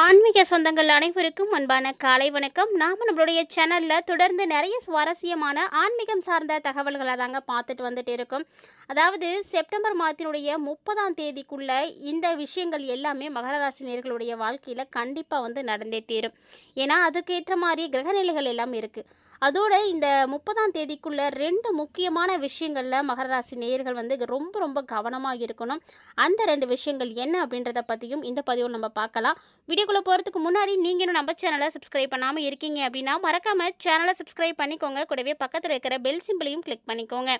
ஆன்மீக சொந்தங்கள் அனைவருக்கும் அன்பான காலை வணக்கம். நாம் நம்மளுடைய சேனலில் தொடர்ந்து நிறைய சுவாரஸ்யமான ஆன்மீகம் சார்ந்த தகவல்களை தாங்க பார்த்துட்டு வந்துட்டு இருக்கோம். அதாவது செப்டம்பர் மாதத்தினுடைய முப்பதாம் தேதிக்குள்ள இந்த விஷயங்கள் எல்லாமே மகர ராசினியர்களுடைய வாழ்க்கையில் கண்டிப்பாக வந்து நடந்தே தீரும். ஏன்னா அதுக்கேற்ற மாதிரி கிரகநிலைகள் எல்லாம் இருக்குது அதோட இந்த முப்பதாம் தேதிக்குள்ள ரெண்டு முக்கியமான விஷயங்களில் மகர ராசி நேயர்கள் வந்து ரொம்ப ரொம்ப கவனமாக இருக்கணும். அந்த ரெண்டு விஷயங்கள் என்ன அப்படின்றத பற்றியும் இந்த பதிவில் நம்ம பார்க்கலாம். வீடியோக்குள்ளே போகிறதுக்கு முன்னாடி நீங்கள் இன்னும் நம்ம சேனலை சப்ஸ்கிரைப் பண்ணாமல் இருக்கீங்க அப்படின்னா மறக்காமல் சேனலை சப்ஸ்கிரைப் பண்ணிக்கோங்க. கூடவே பக்கத்தில் இருக்கிற பெல் சிம்பிளையும் கிளிக் பண்ணிக்கோங்க.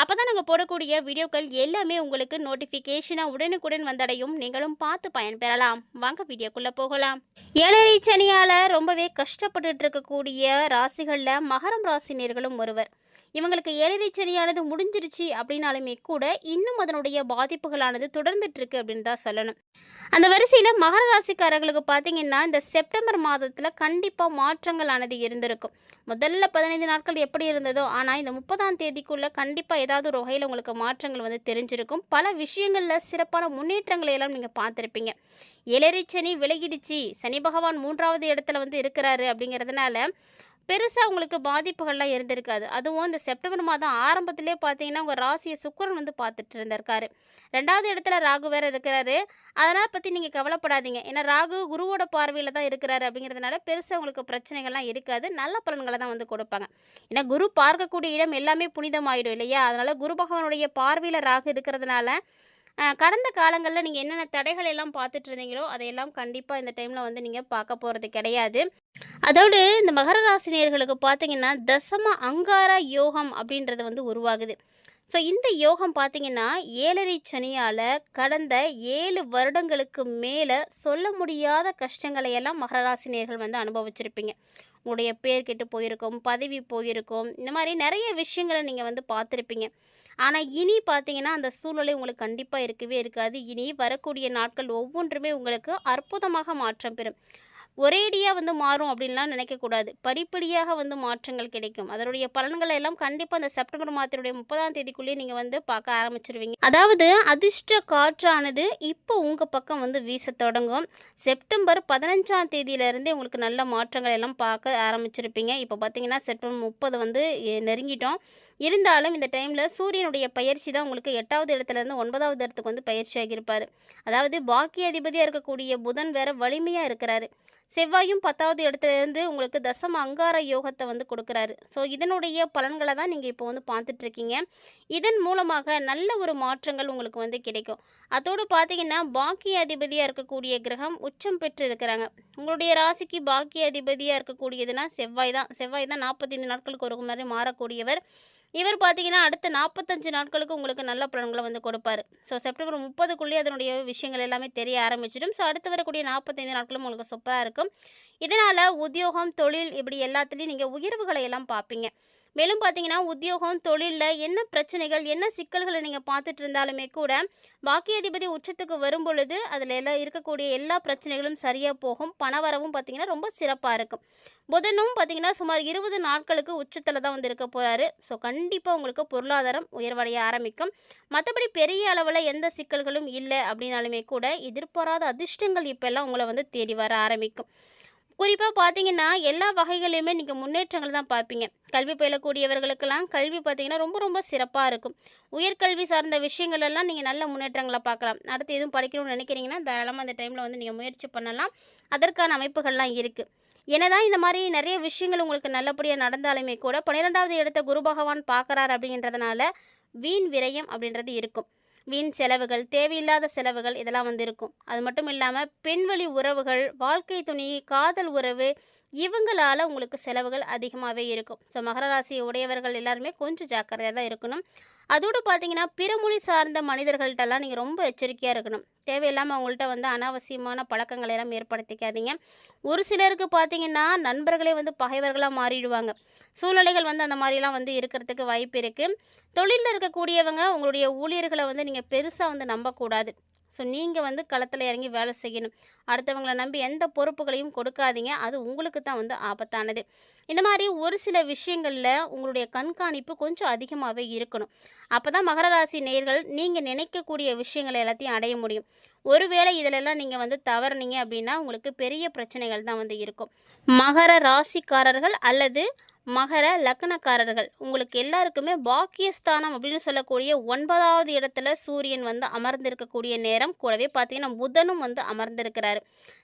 அப்போ தான் நாங்கள் போடக்கூடிய வீடியோக்கள் எல்லாமே உங்களுக்கு நோட்டிஃபிகேஷனாக உடனுக்குடன் வந்தடையும். நீங்களும் பார்த்து பயன்பெறலாம். வாங்க வீடியோக்குள்ளே போகலாம். ஏழரை சனியால் ரொம்பவே கஷ்டப்பட்டுட்டு இருக்கக்கூடிய ராசிகளில் மகரம் ராசினியர்களும் ஒருவர். இவங்களுக்கு ஏழரை சனியானது முடிஞ்சிருச்சு அப்படின்னாலுமே கூட இன்னும் அதனுடைய பாதிப்புகளானது தொடர்ந்துட்டு இருக்கு அப்படின்னு தான் சொல்லணும். அந்த வரிசையில் மகர ராசிக்காரர்களுக்கு பார்த்தீங்கன்னா இந்த செப்டம்பர் மாதத்தில் கண்டிப்பாக மாற்றங்களானது இருந்திருக்கும். முதல்ல பதினைந்து நாட்கள் எப்படி இருந்ததோ ஆனால் இந்த முப்பதாம் தேதிக்குள்ளே கண்டிப்பாக ஏதாவது ஒரு வகையில் உங்களுக்கு மாற்றங்கள் வந்து தெரிஞ்சிருக்கும். பல விஷயங்களில் சிறப்பான முன்னேற்றங்களை எல்லாம் நீங்கள் பார்த்துருப்பீங்க. ஏழரை சனி விலகிடுச்சு. சனி பகவான் மூன்றாவது இடத்துல வந்து இருக்கிறாரு அப்படிங்கிறதுனால பெருசாக உங்களுக்கு பாதிப்புகள்லாம் இருந்திருக்காது. அதுவும் இந்த செப்டம்பர் மாதம் ஆரம்பத்திலே பார்த்தீங்கன்னா உங்கள் ராசியை சுக்கிரன் வந்து பார்த்துட்டு இருந்திருக்காரு. ரெண்டாவது இடத்துல ராகு வேறு இருக்கிறாரு. அதனால் பற்றி நீங்கள் கவலைப்படாதீங்க. ஏன்னா ராகு குருவோட பார்வையில் தான் இருக்கிறாரு அப்படிங்கிறதுனால பெருசாக உங்களுக்கு பிரச்சனைகள்லாம் இருக்காது. நல்ல பலன்களை தான் வந்து கொடுப்பாங்க. ஏன்னா குரு பார்க்கக்கூடிய இடம் எல்லாமே புனிதமாயிடும் இல்லையா? அதனால் குரு பகவானுடைய பார்வையில் ராகு இருக்கிறதுனால கடந்த காலங்களில் நீங்கள் என்னென்ன தடைகள் எல்லாம் பார்த்துட்டு இருந்தீங்களோ அதையெல்லாம் கண்டிப்பாக இந்த டைமில் வந்து நீங்கள் பார்க்க போகிறது கிடையாது. அதோடு இந்த மகர ராசினியர்களுக்கு பார்த்தீங்கன்னா தசம அங்கார யோகம் அப்படின்றது வந்து உருவாகுது. ஸோ இந்த யோகம் பார்த்தீங்கன்னா ஏழரை சனியால் கடந்த ஏழு வருடங்களுக்கு மேலே சொல்ல முடியாத கஷ்டங்களை எல்லாம் மகர ராசினியர்கள் வந்து அனுபவிச்சிருப்பீங்க. உங்களுடைய பேர் கெட்டு போயிருக்கும் பதவி போயிருக்கும் இந்த மாதிரி நிறைய விஷயங்களை நீங்கள் வந்து பார்த்துருப்பீங்க. ஆனால் இனி பார்த்தீங்கன்னா அந்த சூழ்நிலை உங்களுக்கு கண்டிப்பாக இருக்கவே இருக்காது. இனி வரக்கூடிய நாட்கள் ஒவ்வொன்றுமே உங்களுக்கு அற்புதமாக மாற்றம் பெறும். ஒரேடியாக வந்து மாறும் அப்படின்லாம் நினைக்கக்கூடாது. படிப்படியாக வந்து மாற்றங்கள் கிடைக்கும். அதனுடைய பலன்களை எல்லாம் கண்டிப்பாக அந்த செப்டம்பர் மாதத்தினுடைய முப்பதாம் தேதிக்குள்ளேயே நீங்கள் வந்து பார்க்க ஆரம்பிச்சிருவீங்க. அதாவது அதிர்ஷ்ட காற்றானது இப்போ உங்கள் பக்கம் வந்து வீச தொடங்கும். செப்டம்பர் பதினஞ்சாம் தேதியிலேருந்தே உங்களுக்கு நல்ல மாற்றங்கள் எல்லாம் பார்க்க ஆரம்பிச்சிருப்பீங்க. இப்போ பார்த்தீங்கன்னா செப்டம்பர் முப்பது வந்து எ- நெருங்கிட்டோம். இருந்தாலும் இந்த டைமில் சூரியனுடைய பயிற்சி தான் உங்களுக்கு எட்டாவது இடத்துலேருந்து ஒன்பதாவது இடத்துக்கு வந்து பயிற்சியாகியிருப்பார் அதாவது பாக்கிய அதிபதியாக இருக்கக்கூடிய புதன் வேற வலிமையாக இருக்கிறாரு. செவ்வாயும் பத்தாவது இடத்துல இருந்து உங்களுக்கு தசம அங்கார யோகத்தை வந்து கொடுக்குறாரு. ஸோ இதனுடைய பலன்களை தான் நீங்கள் இப்போ வந்து பார்த்துட்ருக்கீங்க இதன் மூலமாக நல்ல ஒரு மாற்றங்கள் உங்களுக்கு வந்து கிடைக்கும். அதோடு பார்த்தீங்கன்னா பாக்கிய அதிபதியாக இருக்கக்கூடிய கிரகம் உச்சம் பெற்று இருக்கிறாங்க. உங்களுடைய ராசிக்கு பாக்கிய அதிபதியாக இருக்கக்கூடியதுன்னா செவ்வாய் தான். செவ்வாய் தான் நாற்பத்தைந்து நாட்களுக்கு ஒரு மாதிரி மாறக்கூடியவர். இவர் பார்த்தீங்கன்னா அடுத்த நாற்பத்தஞ்சு நாட்களுக்கு உங்களுக்கு நல்ல பலன்களை வந்து கொடுப்பார். ஸோ செப்டம்பர் முப்பதுக்குள்ளேயே அதனுடைய விஷயங்கள் எல்லாமே தெரிய ஆரம்பிச்சிடும். ஸோ அடுத்து வரக்கூடிய நாற்பத்தைந்து நாட்களும் உங்களுக்கு சூப்பராக இருக்கும். இதனால் உத்தியோகம் தொழில் இப்படி எல்லாத்துலேயும் நீங்கள் உயர்வுகளை எல்லாம் பார்ப்பீங்க. மேலும் பார்த்தீங்கன்னா உத்தியோகம் தொழிலில் என்ன பிரச்சனைகள் என்ன சிக்கல்களை நீங்கள் பார்த்துட்டு இருந்தாலுமே கூட பாக்கியாதிபதி உச்சத்துக்கு வரும் பொழுது அதில் எல்லாம் இருக்கக்கூடிய எல்லா பிரச்சனைகளும் சரியாக போகும். பணவரவும் பார்த்தீங்கன்னா ரொம்ப சிறப்பாக இருக்கும். புதனும் பார்த்தீங்கன்னா சுமார் இருபது நாட்களுக்கு உச்சத்தில் தான் வந்து இருக்க போகிறாரு ஸோ கண்டிப்பாக உங்களுக்கு பொருளாதாரம் உயர்வடைய ஆரம்பிக்கும். மற்றபடி பெரிய அளவில் எந்த சிக்கல்களும் இல்லை அப்படின்னாலுமே கூட எதிர்பாராத அதிர்ஷ்டங்கள் இப்போல்லாம் உங்களை வந்து தேடி வர ஆரம்பிக்கும். குறிப்பாக பார்த்தீங்கன்னா எல்லா வகைகளையுமே நீங்கள் முன்னேற்றங்கள் தான் பார்ப்பீங்க கல்வி பயிலக்கூடியவர்களுக்கெல்லாம் கல்வி பார்த்தீங்கன்னா ரொம்ப ரொம்ப சிறப்பாக இருக்கும். உயர்கல்வி சார்ந்த விஷயங்கள் எல்லாம் நீங்கள் நல்ல முன்னேற்றங்களை பார்க்கலாம் அடுத்து எதுவும் படிக்கணும்னு நினைக்கிறீங்கன்னா தாராளமாக அந்த டைமில் வந்து நீங்கள் முயற்சி பண்ணலாம். அதற்கான அமைப்புகள்லாம் இருக்குது என்னதான் இந்த மாதிரி நிறைய விஷயங்கள் உங்களுக்கு நல்லபடியாக நடந்தாலுமே கூட பன்னிரெண்டாவது இடத்த குரு பகவான் பார்க்குறாரு அப்படின்றதுனால வீண் விரயம் அப்படின்றது இருக்கும். வீண் செலவுகள் தேவையில்லாத செலவுகள் இதெல்லாம் வந்து இருக்கும் அது மட்டும் இல்லாமல் பெண்வழி உறவுகள் வாழ்க்கை துணி காதல் உறவு இவங்களால் உங்களுக்கு செலவுகள் அதிகமாகவே இருக்கும். ஸோ மகர ராசியை உடையவர்கள் எல்லாருமே கொஞ்சம் ஜாக்கிரதையாக தான் இருக்கணும். அதோடு பார்த்தீங்கன்னா பிறமொழி சார்ந்த மனிதர்கள்ட்டெல்லாம் நீங்கள் ரொம்ப எச்சரிக்கையாக இருக்கணும். தேவையில்லாமல் அவங்கள்ட்ட வந்து அனாவசியமான பழக்கங்களை எல்லாம் ஏற்படுத்திக்காதீங்க. ஒரு சிலருக்கு பார்த்தீங்கன்னா நண்பர்களே வந்து பகைவர்களாக மாறிடுவாங்க. சூழ்நிலைகள் வந்து அந்த மாதிரிலாம் வந்து இருக்கிறதுக்கு வாய்ப்பு இருக்குது தொழிலில் இருக்கக்கூடியவங்க உங்களுடைய ஊழியர்களை வந்து நீங்கள் பெருசாக வந்து நம்பக்கூடாது. ஸோ நீங்கள் வந்து களத்தில் இறங்கி வேலை செய்யணும். அடுத்தவங்கள நம்பி எந்த பொறுப்புகளையும் கொடுக்காதீங்க. அது உங்களுக்கு தான் வந்து ஆபத்தானது. இந்த மாதிரி ஒரு சில விஷயங்களில் உங்களுடைய கண்காணிப்பு கொஞ்சம் அதிகமாகவே இருக்கணும். அப்போ தான் மகர ராசி நேர்கள் நீங்கள் நினைக்கக்கூடிய விஷயங்களை எல்லாத்தையும் அடைய முடியும். ஒருவேளை இதிலெல்லாம் நீங்கள் வந்து தவறுனீங்க அப்படின்னா உங்களுக்கு பெரிய பிரச்சனைகள் தான் வந்து இருக்கும். மகர ராசிக்காரர்கள் அல்லது மகர லக்னக்காரர்கள். உங்களுக்கு எல்லாருக்குமே பாக்கியஸ்தானம் அப்படின்னு சொல்லக்கூடிய ஒன்பதாவது இடத்துல சூரியன் வந்து அமர்ந்திருக்கக்கூடிய நேரம் கூடவே பார்த்தீங்கன்னா புதனும் வந்து அமர்ந்திருக்கிறாரு.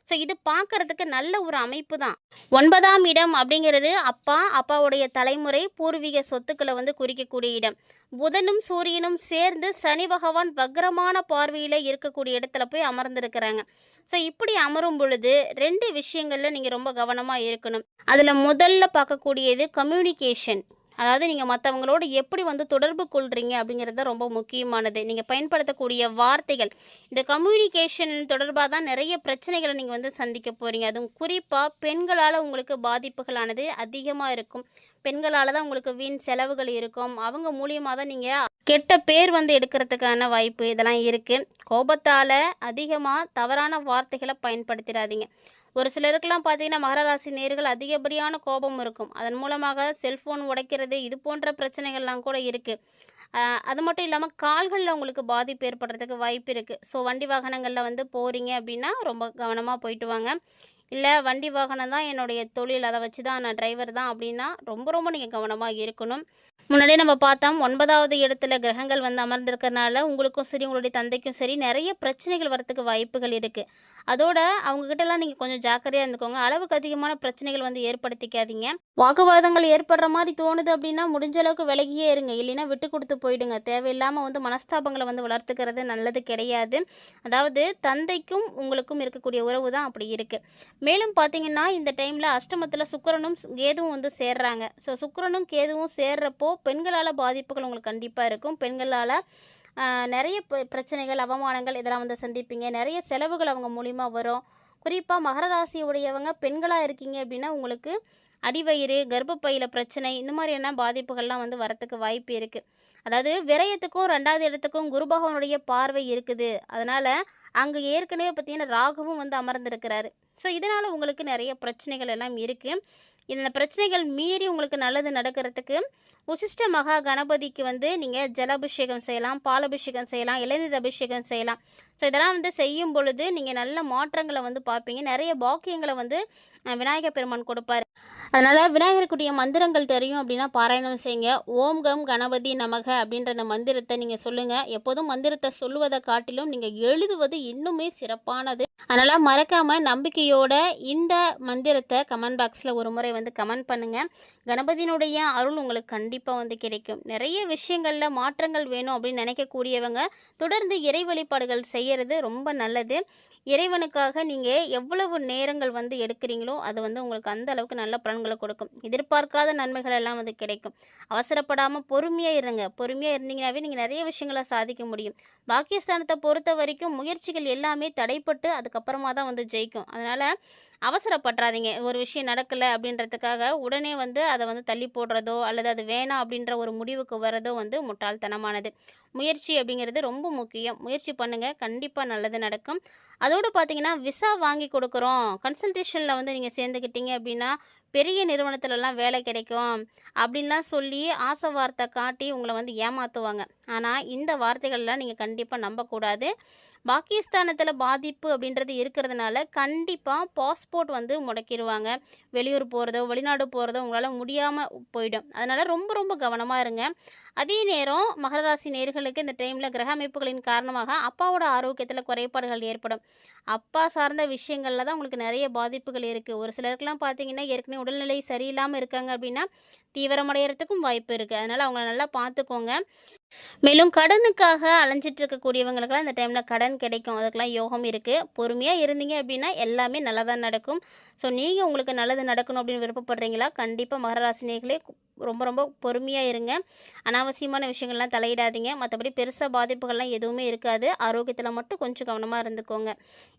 ஸோ இது பார்க்கறதுக்கு நல்ல ஒரு அமைப்பு தான். ஒன்பதாம் இடம் அப்படிங்கிறது அப்பா அப்பாவுடைய தலைமுறை பூர்வீக சொத்துக்களை வந்து குறிக்கக்கூடிய இடம். புதனும் சூரியனும் சேர்ந்து சனி பகவான் வக்ரமான பார்வையில் இருக்கக்கூடிய இடத்துல போய் அமர்ந்திருக்கிறாங்க. ஸோ இப்படி அமரும் பொழுது ரெண்டு விஷயங்களில் நீங்கள் ரொம்ப கவனமாக இருக்கணும். அதில் முதல்ல பார்க்கக்கூடியது கம்யூனிகேஷன் அதாவது நீங்கள் மற்றவங்களோட எப்படி வந்து தொடர்பு கொள்கிறீங்க அப்படிங்கிறது தான் ரொம்ப முக்கியமானது. நீங்கள் பயன்படுத்தக்கூடிய வார்த்தைகள். இந்த கம்யூனிகேஷன் தொடர்பாக தான் நிறைய பிரச்சனைகளை நீங்கள் வந்து சந்திக்க போகிறீங்க அதுவும் குறிப்பாக பெண்களால் உங்களுக்கு பாதிப்புகளானது அதிகமாக இருக்கும். பெண்களால் தான் உங்களுக்கு வீண் செலவுகள் இருக்கும். அவங்க மூலியமாக தான் நீங்கள் கெட்ட பேர் வந்து எடுக்கிறதுக்கான வாய்ப்பு இதெல்லாம் இருக்குது கோபத்தால் அதிகமாக தவறான வார்த்தைகளை பயன்படுத்திடாதீங்க. ஒரு சிலருக்கெல்லாம் பார்த்தீங்கன்னா மகரராசி நேர்கள் அதிகப்படியான கோபம் இருக்கும். அதன் மூலமாக செல்ஃபோன் உடைக்கிறது இது போன்ற பிரச்சனைகள்லாம் கூட இருக்குது அது மட்டும் இல்லாமல் கால்களில் உங்களுக்கு பாதிப்பு ஏற்படுறதுக்கு வாய்ப்பு இருக்குது ஸோ வண்டி வாகனங்களில் வந்து போகிறீங்க அப்படின்னா ரொம்ப கவனமாக போயிட்டு வாங்க. இல்லை வண்டி வாகனம் தான் என்னுடைய தொழில். அதை வச்சு தான் நான் டிரைவர் தான் அப்படின்னா ரொம்ப ரொம்ப நீங்கள் கவனமாக இருக்கணும். முன்னாடியே நம்ம பார்த்தோம் ஒன்பதாவது இடத்துல கிரகங்கள் வந்து அமர்ந்திருக்கறனால உங்களுக்கும் சரி உங்களுடைய தந்தைக்கும் சரி நிறைய பிரச்சனைகள் வரத்துக்கு வாய்ப்புகள் இருக்குது அதோட அவங்கக்கிட்டலாம் நீங்கள் கொஞ்சம் ஜாக்கிரதையாக இருந்துக்கோங்க. அளவுக்கு அதிகமான பிரச்சனைகள் வந்து ஏற்படுத்திக்காதீங்க. வாக்குவாதங்கள் ஏற்படுற மாதிரி தோணுது அப்படின்னா முடிஞ்ச அளவுக்கு விலகியே இருங்க. இல்லைன்னா விட்டு கொடுத்து போயிடுங்க. தேவையில்லாமல் வந்து மனஸ்தாபங்களை வந்து வளர்த்துக்கிறது நல்லது கிடையாது. அதாவது தந்தைக்கும் உங்களுக்கும் இருக்கக்கூடிய உறவு தான் அப்படி இருக்குது மேலும் பார்த்தீங்கன்னா இந்த டைமில் அஷ்டமத்தில் சுக்கரனும் கேதுவும் வந்து சேர்றாங்க. ஸோ சுக்கிரனும் கேதுவும் சேர்றப்போ பெண்களால் பாதிப்புகள் உங்களுக்கு கண்டிப்பாக இருக்கும். பெண்களால் நிறைய பிரச்சனைகள் அவமானங்கள் இதெல்லாம் வந்து சந்திப்பீங்க. நிறைய செலவுகள் அவங்க மூலிமா வரும். குறிப்பாக மகர ராசி உடையவங்க பெண்களாக இருக்கீங்க அப்படின்னா உங்களுக்கு அடிவயிறு கர்ப்பப்பையில் பிரச்சனை இந்த மாதிரியான பாதிப்புகள்லாம் வந்து வரத்துக்கு வாய்ப்பு இருக்குது அதாவது விரயத்துக்கும் ரெண்டாவது இடத்துக்கும் குரு பகவானுடைய பார்வை இருக்குது. அதனால் அங்கே ஏற்கனவே பார்த்திங்கன்னா ராகுவும் வந்து அமர்ந்திருக்கிறாரு. ஸோ இதனால் உங்களுக்கு நிறைய பிரச்சனைகள் எல்லாம் இருக்குது இந்த பிரச்சனைகள் மீறி உங்களுக்கு நல்லது நடக்கிறதுக்கு உசிஷ்ட மகா கணபதிக்கு வந்து நீங்கள் ஜலாபிஷேகம் செய்யலாம் பாலபிஷேகம் செய்யலாம் இளநீர் அபிஷேகம் செய்யலாம். ஸோ இதெல்லாம் வந்து செய்யும் பொழுது நீங்கள் நல்ல மாற்றங்களை வந்து பார்ப்பீங்க. நிறைய பாக்கியங்களை வந்து விநாயகர் பெருமான் கொடுப்பாரு. அதனால் விநாயகருக்குரிய மந்திரங்கள் தெரியும் அப்படின்னா பாராயணம் செய்யுங்க. ஓம் கம் கணபதி நமக அப்படின்ற அந்த மந்திரத்தை நீங்கள் சொல்லுங்கள் எப்போதும் மந்திரத்தை சொல்லுவதை காட்டிலும் நீங்கள் எழுதுவது இன்னுமே சிறப்பானது. அதனால் மறக்காமல் நம்பிக்கையோட இந்த மந்திரத்தை கமெண்ட் பாக்ஸில் ஒரு முறை வந்து கமெண்ட் பண்ணுங்கள் கணபதியினுடைய அருள் உங்களுக்கு கண்டிப்பாக வந்து கிடைக்கும். நிறைய விஷயங்களில் மாற்றங்கள் வேணும் அப்படின்னு நினைக்கக்கூடியவங்க தொடர்ந்து இறை வழிபாடுகள் செய்கிறது ரொம்ப நல்லது. இறைவனுக்காக நீங்கள் எவ்வளவு நேரங்கள் வந்து எடுக்கிறீங்களோ அது வந்து உங்களுக்கு அந்த அளவுக்கு நல்ல பலன்களை கொடுக்கும். எதிர்பார்க்காத நன்மைகள் எல்லாம் வந்து கிடைக்கும். அவசரப்படாமல் பொறுமையாக இருங்க. பொறுமையாக இருந்தீங்கனாவே நீங்கள் நிறைய விஷயங்களை சாதிக்க முடியும். பாக்கியஸ்தானத்தை பொறுத்த வரைக்கும் முயற்சிகள் எல்லாமே தடைப்பட்டு அதுக்கப்புறமா தான் வந்து ஜெயிக்கும். அதனால் அவசரப்பட்டுறாதீங்க ஒரு விஷயம் நடக்கலை அப்படின்றதுக்காக உடனே வந்து அதை வந்து தள்ளி போடுறதோ அல்லது அது வேணாம் அப்படின்ற ஒரு முடிவுக்கு வரதோ வந்து முட்டாள்தனமானது. முயற்சி அப்படிங்கிறது ரொம்ப முக்கியம். முயற்சி பண்ணுங்கள் கண்டிப்பாக நல்லது நடக்கும். அதோடு பார்த்தீங்கன்னா விசா வாங்கி கொடுக்குறோம். கன்சல்டேஷனில் வந்து நீங்கள் சேர்ந்துக்கிட்டீங்க அப்படின்னா பெரிய நிறுவனத்துலலாம் வேலை கிடைக்கும் அப்படின்லாம் சொல்லி ஆசை வார்த்தை காட்டி உங்களை வந்து ஏமாற்றுவாங்க ஆனால் இந்த வார்த்தைகள்லாம் நீங்கள் கண்டிப்பாக நம்பக்கூடாது. பாகிஸ்தானத்தில் பாதிப்பு அப்படின்றது இருக்கிறதுனால கண்டிப்பாக பாஸ்போர்ட் வந்து முடக்கிடுவாங்க வெளியூர் போகிறதோ வெளிநாடு போகிறதோ உங்களால் முடியாமல் போயிடும். அதனால் ரொம்ப ரொம்ப கவனமாக இருங்க. அதே நேரம் மகர ராசி நேர்களுக்கு இந்த டைமில் கிரக அமைப்புகளின் காரணமாக அப்பாவோட ஆரோக்கியத்தில் குறைபாடுகள் ஏற்படும். அப்பா சார்ந்த விஷயங்களில் தான் உங்களுக்கு நிறைய பாதிப்புகள் இருக்குது ஒரு சிலருக்குலாம் பார்த்தீங்கன்னா ஏற்கனவே உடல்நிலை சரியில்லாமல் இருக்காங்க அப்படின்னா தீவிரமடைகிறதுக்கும் வாய்ப்பு இருக்குது அதனால் அவங்கள நல்லா பார்த்துக்கோங்க. மேலும் கடனுக்காக அலைஞ்சிட்டு இருக்கக்கூடியவங்களுக்கெல்லாம் இந்த டைமில் கடன் கிடைக்கும். அதுக்கெல்லாம் யோகம் இருக்குது பொறுமையாக இருந்தீங்க அப்படின்னா எல்லாமே நல்லதாக நடக்கும். ஸோ நீங்கள் உங்களுக்கு நல்லது நடக்கணும் அப்படின்னு விருப்பப்படுறீங்களா? கண்டிப்பாக மகராசினியர்களே ரொம்ப ரொம்ப பொறுமையாக இருங்க. அனாவசியமான விஷயங்கள்லாம் தலையிடாதீங்க. மற்றபடி பெருசாக பாதிப்புகள்லாம் எதுவுமே இருக்காது. ஆரோக்கியத்தில் மட்டும் கொஞ்சம் கவனமாக இருந்துக்கோங்க.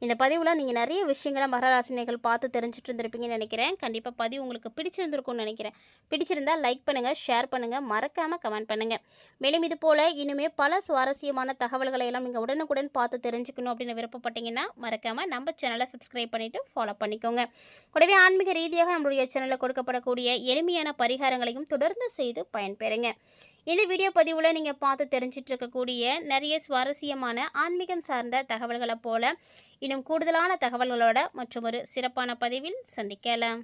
இந்த பதிவில் நீங்கள் நிறைய விஷயங்களை மகராசினிகள் பார்த்து தெரிஞ்சுட்டு இருந்திருப்பீங்கன்னு நினைக்கிறேன். கண்டிப்பாக பதிவு உங்களுக்கு பிடிச்சிருந்துருக்கும்னு நினைக்கிறேன். பிடிச்சிருந்தால் லைக் பண்ணுங்கள் ஷேர் பண்ணுங்கள் மறக்காமல் கமெண்ட் பண்ணுங்கள் மேலும் இது போல் இனிமேல் பல சுவாரஸ்யமான தகவல்களை எல்லாம் நீங்கள் உடனுக்குடன் பார்த்து தெரிஞ்சுக்கணும் அப்படின்னு விருப்பப்பட்டீங்கன்னா மறக்காமல் நம்ம சேனலை சப்ஸ்கிரைப் பண்ணிவிட்டு ஃபாலோ பண்ணிக்கோங்க. கூடவே ஆன்மீக ரீதியாக நம்மளுடைய சேனலில் கொடுக்கப்படக்கூடிய எளிமையான பரிகாரங்களையும் தொடர்ந்து செய்து பயன்பெறுங்க. இந்த வீடியோ பதிவில் நீங்கள் பார்த்து தெரிஞ்சிட்டு இருக்கக்கூடிய நிறைய சுவாரஸ்யமான ஆன்மீகம் சார்ந்த தகவல்களை போல இன்னும் கூடுதலான தகவல்களோட மற்றும் ஒரு சிறப்பான பதிவில் சந்திக்கலாம்.